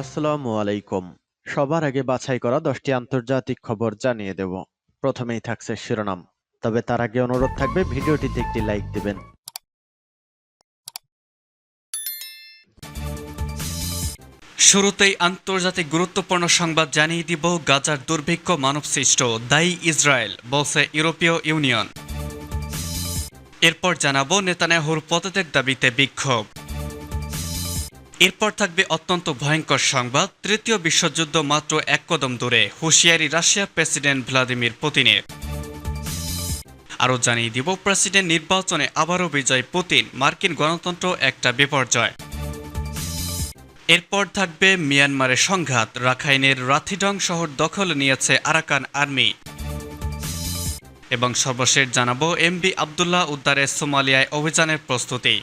আসসালামু আলাইকুম। সবার আগে বাছাই করা দশটি আন্তর্জাতিক খবর জানিয়ে দেব। প্রথমেই থাকছে শিরোনাম। তবে তার আগে অনুরোধ থাকবে, ভিডিওটিতে একটি লাইক দিবেন। শুরুতেই আন্তর্জাতিক গুরুত্বপূর্ণ সংবাদ জানিয়ে দিব গাজার দুর্ভিক্ষ মানবসৃষ্ট, দায়ী ইসরায়েল, বলছে ইউরোপীয় ইউনিয়ন। এরপর জানাব নেতানিয়াহুর পদত্যাগ দাবিতে বিক্ষোভ। এরপর থাকবে অত্যন্ত ভয়ঙ্কর সংবাদ, তৃতীয় বিশ্বযুদ্ধ মাত্র এক কদম দূরে, হুঁশিয়ারি রাশিয়া প্রেসিডেন্ট ভ্লাদিমির পুতিনের। আরও জানিয়ে দিব, প্রেসিডেন্ট নির্বাচনে আবারও বিজয় পুতিন, মার্কিন গণতন্ত্র একটা বিপর্যয়। এরপর থাকবে মিয়ানমারের সংঘাত, রাখাইনের রাথিডং শহর দখল নিয়েছে আরাকান আর্মি। এবং সর্বশেষ জানাব এমবি আবদুল্লাহ উদ্ধারের সোমালিয়ায় অভিযানের প্রস্তুতি।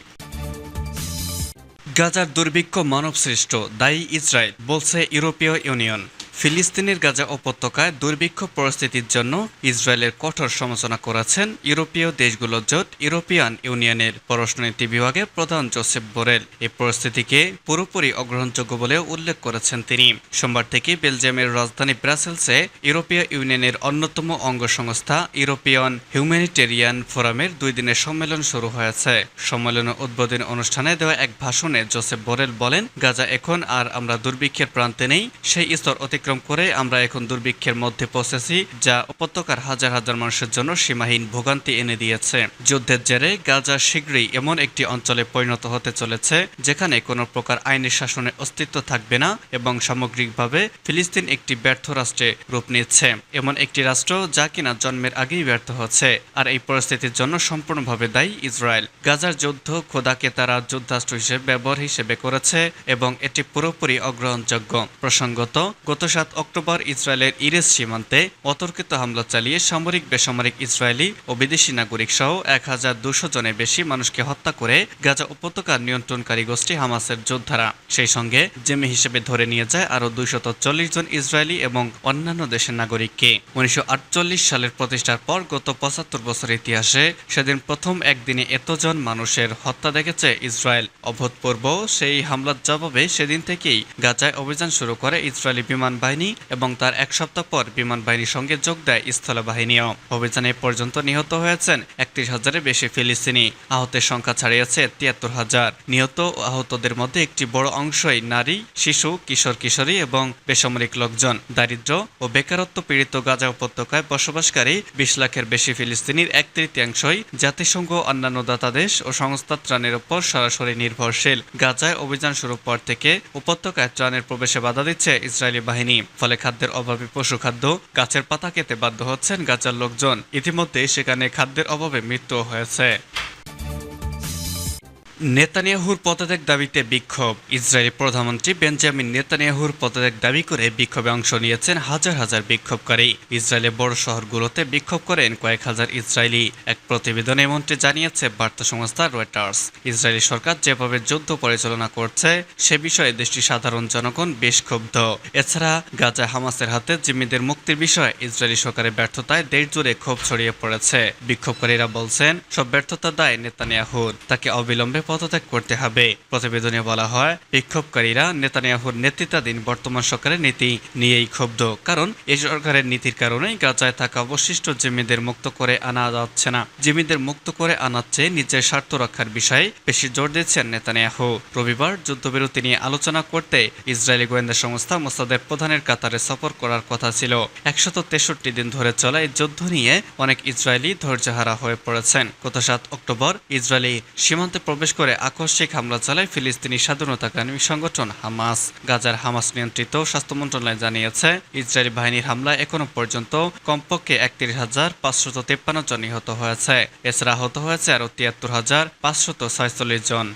গাজার দুর্ভিক্ষ মানবসৃষ্ট দায়ী ইসরায়েল বলছে ইউরোপীয় ইউনিয়ন। ফিলিস্তিনের গাজা উপত্যকায় দুর্ভিক্ষ পরিস্থিতির জন্য ইসরায়েলের কঠোর সমালোচনা করেছেন ইউরোপীয় দেশগুলোর জোট ইউরোপিয়ান ইউনিয়নের পররাষ্ট্রনীতি বিভাগের প্রধান জোসেফ বোরেল। এই পরিস্থিতিকে পুরোপুরি অগ্রহণযোগ্য বলেও উল্লেখ করেছেন তিনি। সোমবার থেকে বেলজিয়ামের রাজধানী ব্রাসেলসে ইউরোপীয় ইউনিয়নের অন্যতম অঙ্গ সংস্থা ইউরোপিয়ান হিউম্যানিটেরিয়ান ফোরামের দুই দিনের সম্মেলন শুরু হয়েছে। সম্মেলনের উদ্বোধনী অনুষ্ঠানে দেওয়া এক ভাষণে জোসেফ বোরেল বলেন, গাজা এখন আর আমরা দুর্ভিক্ষের প্রান্তে নেই, সেই স্তর অতিক্রম করে আমরা এখন দুর্ভিক্ষের মধ্যে পৌঁছেছি, যা উপত্যকার হাজার হাজার মানুষের জন্য সীমাহীন ভোগান্তি এনে দিয়েছে। যুদ্ধের জেরে গাজা শীঘ্রই এমন একটি অঞ্চলে পরিণত হতে চলেছে, যেখানে কোনো প্রকার আইনের শাসনের অস্তিত্ব থাকবে না এবং সামগ্রিকভাবে ফিলিস্তিন একটি ব্যর্থ রাষ্ট্রে রূপ নিচ্ছে। এমন একটি রাষ্ট্র যা কিনা জন্মের আগেই ব্যর্থ হচ্ছে, আর এই পরিস্থিতির জন্য সম্পূর্ণভাবে দায়ী ইসরায়েল। গাজার যুদ্ধ খোদাকে তারা যুদ্ধাস্ত্র হিসেবে ব্যবহার হিসেবে করেছে এবং এটি পুরোপুরি অগ্রহণযোগ্য। প্রসঙ্গত, গত সাত অক্টোবর ইসরায়েলের ইরেস সীমান্তে অতর্কিত হামলা চালিয়ে সামরিক, বেসামরিক ইসরায়েলি ও বিদেশি নাগরিক সহ এক হাজার দুশো জনের বেশি মানুষকে হত্যা করে গাজা উপত্যকার নিয়ন্ত্রণকারী গোষ্ঠী হামাসের যোদ্ধারা। সেই সঙ্গে জেমে হিসেবে ধরে নিয়ে যায় আরও দুইশত চল্লিশ জন ইসরায়েলি এবং অন্যান্য দেশের নাগরিককে। উনিশশো আটচল্লিশ সালের প্রতিষ্ঠার পর গত পঁচাত্তর বছর ইতিহাসে সেদিন প্রথম একদিনে এতজন মানুষের হত্যা দেখেছে ইসরায়েল। অভূতপূর্ব সেই হামলার জবাবে সেদিন থেকেই গাজায় অভিযান শুরু করে ইসরায়েলি বিমান বাহিনী এবং তার এক সপ্তাহ পর বিমান বাহিনীর সঙ্গে যোগ দেয় স্থল বাহিনীও অভিযানে পর্যন্ত নিহত হয়েছেন একত্রিশ হাজারের বেশি ফিলিস্তিনি। আহতের সংখ্যা ছাড়িয়েছে তিয়াত্তর হাজার। নিহত ও আহতদের মধ্যে একটি বড় অংশই নারী, শিশু, কিশোর কিশোরী এবং বেসামরিক লোকজন। দারিদ্র ও বেকারত্ব পীড়িত গাজা উপত্যকায় বসবাসকারী বিশ লাখের বেশি ফিলিস্তিনির এক তৃতীয়াংশই জাতিসংঘ অন্যান্য দাতা দেশ ও সংস্থা ত্রাণের উপর সরাসরি নির্ভরশীল। গাজায় অভিযান শুরুর পর থেকে উপত্যকায় ত্রাণের প্রবেশে বাধা দিচ্ছে ইসরায়েলি বাহিনী। ফলে খাদ্যের অভাবে পশু খাদ্য, গাছের পাতা খেতে বাধ্য হচ্ছেন গাজার লোকজন। ইতিমধ্যে সেখানে খাদ্যের অভাবে মৃত্যু হয়েছে। নেতানিয়াহুর পদত্যাগ দাবিতে বিক্ষোভ। ইসরায়েলি প্রধানমন্ত্রী বেঞ্জামিন নেতানিয়াহুর পদত্যাগ দাবি করে বিক্ষোভে অংশ নিয়েছেন হাজার হাজার বিক্ষোভকারী। ইসরায়েলের বড় শহরগুলোতে বিক্ষোভ করেন কয়েক হাজার ইসরায়েলি। এক প্রতিবেদনে এমনটি জানিয়েছে বার্তা সংস্থা রয়টার্স। ইসরায়েলি সরকার যেভাবে যুদ্ধ পরিচালনা করছে, সে বিষয়ে দেশটির সাধারণ জনগণ বেশ ক্ষুব্ধ। এছাড়া গাজা হামাসের হাতে জিম্মিদের মুক্তির বিষয়ে ইসরায়েলি সরকারের ব্যর্থতায় দেশ জুড়ে ক্ষোভ ছড়িয়ে পড়েছে। বিক্ষোভকারীরা বলছেন, সব ব্যর্থতা দায় নেতানিয়াহুর। তাকে অবিলম্বে পদত্যাগ করতে হবে। প্রতিবেদনে বলা হয়, বিক্ষোভকারীরা নেতানিয়াহুর নেতৃত্বাধীন বর্তমান সরকারের নীতি নিয়েই ক্ষুব্ধ। কারণ, এই সরকারের নীতির কারণেই গাজায় থাকা অবশিষ্ট জিম্মিদের মুক্ত করে আনা যাচ্ছে না। জিম্মিদের মুক্ত করে আনার চেয়ে নিজের স্বার্থ রক্ষার বিষয়ে বেশি জোর দিচ্ছেন নেতানিয়াহু। রবিবার যুদ্ধবিরতি নিয়ে আলোচনা করতে ইসরায়েলি গোয়েন্দা সংস্থা মোসাদের প্রধানের কাতারে সফর করার কথা ছিল। একশত তেষট্টি দিন ধরে চলা এই যুদ্ধ নিয়ে অনেক ইসরায়েলি ধৈর্যহারা হয়ে পড়েছেন। গত সাত অক্টোবর ইসরায়েলি সীমান্তে প্রবেশ করে আকস্মিক হামলা চালায় ফিলিস্তিনি স্বাধীনতাকামী সংগঠন হামাস। গাজার হামাস নিয়ন্ত্রিত স্বাস্থ্য মন্ত্রণালয় জানিয়েছে, ইসরায়েলি বাহিনীর হামলায় এখনও পর্যন্ত কমপক্ষে একত্রিশ হাজার পাঁচশত তেপ্পান্ন জন নিহত হয়েছে। এছাড়া আহত হয়েছে আরও তিয়াত্তর হাজার পাঁচশত ছয়চল্লিশ জন।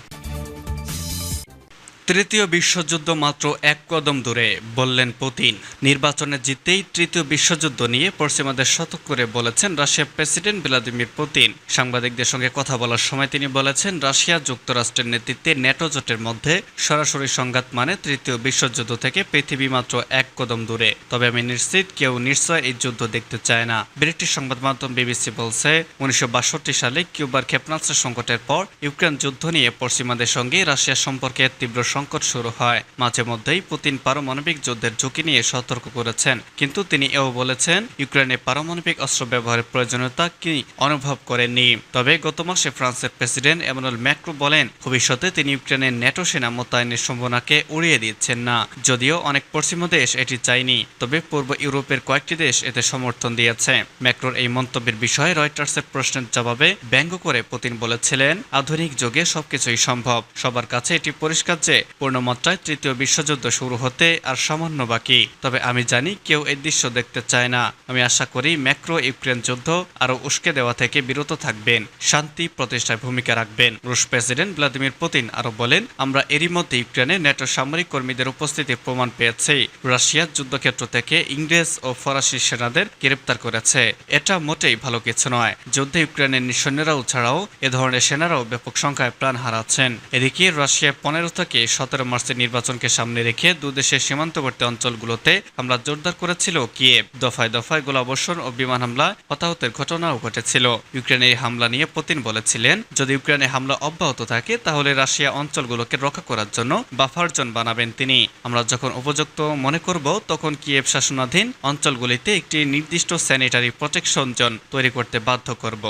তৃতীয় বিশ্বযুদ্ধ মাত্র এক কদম দূরে, বললেন পুতিন। নির্বাচনে জিততেই তৃতীয় বিশ্বযুদ্ধ নিয়ে পশ্চিমাদের শতক করে বলেছেন রাশিয়ার প্রেসিডেন্ট ভ্লাদিমির পুতিন। সাংবাদিকদের সঙ্গে কথা বলার সময় তিনি বলেছেন, রাশিয়া যুক্তরাষ্ট্রের নেতৃত্বে ন্যাটো জোটের মধ্যে সরাসরি সংঘাত মানে তৃতীয় বিশ্বযুদ্ধ থেকে পৃথিবী মাত্র এক কদম দূরে। তবে আমি নিশ্চিত, কেউ নিশ্চয় এই যুদ্ধ দেখতে চায় না। ব্রিটিশ সংবাদ মাধ্যম বিবিসি বলছে, উনিশশো বাষট্টি সালে কিউবার ক্ষেপণাস্ত্র সংকটের পর ইউক্রেন যুদ্ধ নিয়ে পশ্চিমাদের সঙ্গে রাশিয়ার সম্পর্কে তীব্র সংকট শুরু হয়। মাঝে মধ্যেই পুতিন পারমাণবিক যুদ্ধের ঝুঁকি নিয়ে সতর্ক করেছেন। কিন্তু তিনি এও বলেছেন, ইউক্রেনে পারমাণবিক অস্ত্র ব্যবহারের প্রয়োজনীয়তা কি অনুভব করেননি। তবে গত মাসে ফ্রান্সের প্রেসিডেন্ট এমানুয়েল ম্যাক্রো বলেন, ভবিষ্যতে তিনি ইউক্রেনের ন্যাটো সেনা মোতায়েনের সম্ভাবনাকে উড়িয়ে দিচ্ছেন না। যদিও অনেক পশ্চিমা দেশ এটি চায়নি, তবে পূর্ব ইউরোপের কয়েকটি দেশ এতে সমর্থন দিয়েছে। ম্যাক্রোর এই মন্তব্যের বিষয়ে রয়টার্সের প্রশ্নের জবাবে ব্যঙ্গ করে পুতিন বলেছিলেন, আধুনিক যুগে সবকিছুই সম্ভব। সবার কাছে এটি পরিষ্কার যে পূর্ণমাত্রায় তৃতীয় বিশ্বযুদ্ধ শুরু হতে আর সামান্য বাকি। তবে আমি জানি কেউ এই দৃশ্য দেখতে চায় না। আমি আশা করি ম্যাক্রো ইউক্রেন যুদ্ধ আরও উস্কে দেওয়া থেকে বিরত থাকবেন, শান্তি প্রতিষ্ঠায় ভূমিকা রাখবেন। রুশ প্রেসিডেন্ট ভ্লাদিমির পুতিন আরও বলেন, আমরা এরই মধ্যে ইউক্রেনে ন্যাটো সামরিক কর্মীদের উপস্থিতির প্রমাণ পেয়েছি। রাশিয়া যুদ্ধক্ষেত্র থেকে ইংরেজ ও ফরাসি সেনাদের গ্রেপ্তার করেছে। এটা মোটেই ভালো কিছু নয়। যুদ্ধে ইউক্রেনের সৈন্যরাও ছাড়াও এ ধরনের সেনারাও ব্যাপক সংখ্যায় প্রাণ হারাচ্ছেন। এদিকে রাশিয়া পনেরো থেকে সতেরো মার্চের নির্বাচনকে সামনে রেখে দুদেশের সীমান্তবর্তী অঞ্চলগুলোতে হামলা জোরদার করেছিল কিয়েভ। দফায় দফায় গোলাবর্ষণ ও বিমান হামলা, হতাহতের ঘটনাও ঘটেছিল। ইউক্রেনে এই হামলা নিয়ে পুতিন বলেছিলেন, যদি ইউক্রেনে হামলা অব্যাহত থাকে, তাহলে রাশিয়া অঞ্চলগুলোকে রক্ষা করার জন্য বাফার জোন বানাবেন তিনি। আমরা যখন উপযুক্ত মনে করব, তখন কিয়েভ শাসনাধীন অঞ্চলগুলিতে একটি নির্দিষ্ট স্যানিটারি প্রোটেকশন জোন তৈরি করতে বাধ্য করব।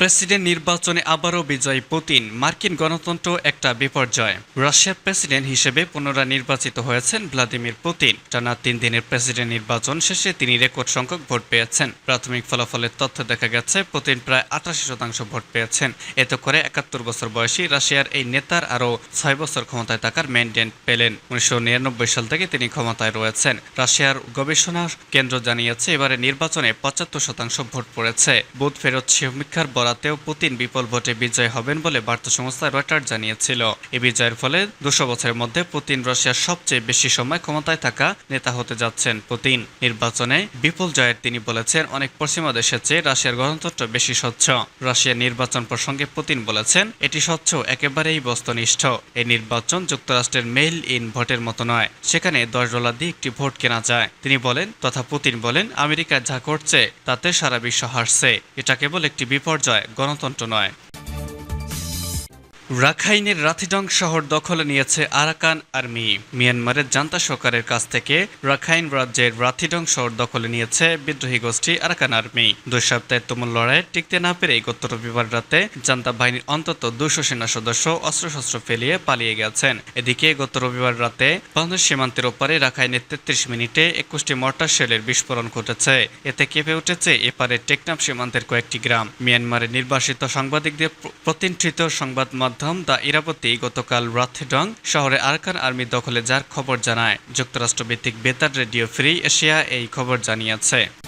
প্রেসিডেন্ট নির্বাচনে আবারও বিজয়ী পুতিন, মার্কিন গণতন্ত্র একটা বিপর্যয়। রাশিয়ার প্রেসিডেন্ট হিসেবে পুনরায় নির্বাচিত হয়েছেন ভ্লাদিমির পুতিন। টানা তিন দিনের প্রেসিডেন্ট নির্বাচন শেষে তিনি রেকর্ড সংখ্যক ভোট পেয়েছেন। প্রাথমিক ফলাফলের তথ্য দেখা গেছে, পুতিন প্রায় আটাশি শতাংশ ভোট পেয়েছেন। এতে করে একাত্তর বছর বয়সী রাশিয়ার এই নেতার আরও ছয় বছর ক্ষমতায় থাকার ম্যান্ডেট পেলেন। উনিশশো নিরানব্বই সাল থেকে তিনি ক্ষমতায় রয়েছেন। রাশিয়ার গবেষণা কেন্দ্র জানিয়েছে এবারে নির্বাচনে পঁচাত্তর শতাংশ ভোট পড়েছে। বুথ ফেরত সমীক্ষার বরাতেও পুতিন বিপুল ভোটে বিজয় হবেন বলে বার্তা সংস্থা রয়টার জানিয়েছিল। এই বিজয়ের ফলে দুশো বছরের মধ্যে পুতিন রাশিয়ার সবচেয়ে বেশি সময় ক্ষমতায় থাকা নেতা হতে যাচ্ছেন পুতিন। নির্বাচনে বিপুল জয়ের তিনি বলেছেন, অনেক পশ্চিমা দেশের চেয়ে রাশিয়ার গণতন্ত্র বেশি স্বচ্ছ। রাশিয়ার নির্বাচন প্রসঙ্গে পুতিন বলেছেন, এটি স্বচ্ছ, একেবারেই বস্তুনিষ্ঠ। এই নির্বাচন যুক্তরাষ্ট্রের মেইল ইন ভোটের মতো নয়। সেখানে দশ ডলার দিয়ে একটি ভোট কেনা যায়। তিনি বলেন, তথা পুতিন বলেন, আমেরিকা যা করছে, তাতে সারা বিশ্ব হারছে। এটা কেবল একটি বিপর্যয়। গণতন্ত্র নয়। রাখাইনের রাথিডং শহর দখলে নিয়েছে আরাকান আর্মি। মিয়ানমারের জান্তা সরকারের কাছ থেকে রাখাইন রাজ্যের রাথিডং শহর দখলে নিয়েছে বিদ্রোহী গোষ্ঠী আরাকান আর্মি। দুই সপ্তাহের তুমুল লড়াইয়ে টিকতে না পেরে গত রবিবার রাতে জান্তা বাহিনীর অন্তত দুশো সেনা সদস্য অস্ত্রশস্ত্র ফেলিয়ে পালিয়ে গেছেন। এদিকে গত রবিবার রাতে বাংলাদেশ সীমান্তের ওপারে রাখাইনের তেত্রিশ মিনিটে একুশটি মর্টার শেলের বিস্ফোরণ ঘটেছে। এতে কেঁপে উঠেছে এপারে টেকনাফ সীমান্তের কয়েকটি গ্রাম। মিয়ানমারের নির্বাসিত সাংবাদিকদের প্রতিষ্ঠিত সংবাদ মাধ্যম দ্য ইরাবতী গতকাল রাথেডং শহরে আরকান আর্মি দখলে যার খবর জানায়। যুক্তরাষ্ট্রভিত্তিক বেতার রেডিও ফ্রি এশিয়া এই খবর জানিয়েছে।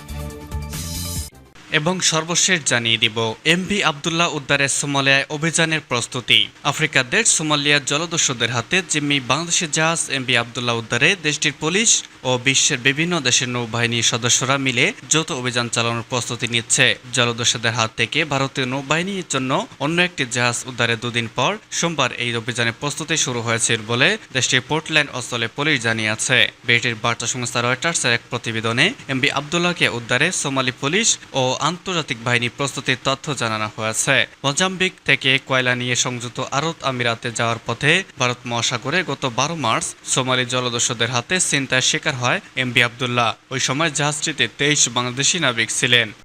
এবং সর্বশেষ জানিয়ে দিব এমভি আবদুল্লাহ উদ্ধারের সোমালিয়ায় অভিযানের প্রস্তুতি। আফ্রিকার দেশ সোমালিয়ার জলদস্যুদের হাতে জিম্মি বাংলাদেশের জাহাজ এমভি আবদুল্লাহ উদ্ধারে দেশটির পুলিশ ও বিশ্বের বিভিন্ন দেশের নৌবাহিনীর সদস্যরা মিলে যৌথ অভিযান চালানোর প্রস্তুতি নিচ্ছে। জলদস্যুদের হাত থেকে ভারতীয় নৌবাহিনীর জন্য অন্য একটি জাহাজ উদ্ধারের দুদিন পর সোমবার এই অভিযানের প্রস্তুতি শুরু হয়েছে বলে দেশটির পোর্টল্যান্ড অঞ্চলে পুলিশ জানিয়েছে। ব্রিটিশ বার্তা সংস্থা রয়টার্সের এক প্রতিবেদনে এমবি আবদুল্লাহকে উদ্ধারে সোমালি পুলিশ ও আন্তর্জাতিক বাহিনী প্রস্তুতির তথ্য জানানো হয়েছে। মোজাম্বিক থেকে কয়লা নিয়ে সংযুক্ত আরব আমিরাতে যাওয়ার পথে ভারত মহাসাগরে গত বারো মার্চ সোমালি জলদস্যদের হাতে চিন্তায় শিকার হয় এম বি আবদুল্লাহ। ওই সময় জাহাজটিতে তেইশ বাংলাদেশি নাবিক ছিলেন।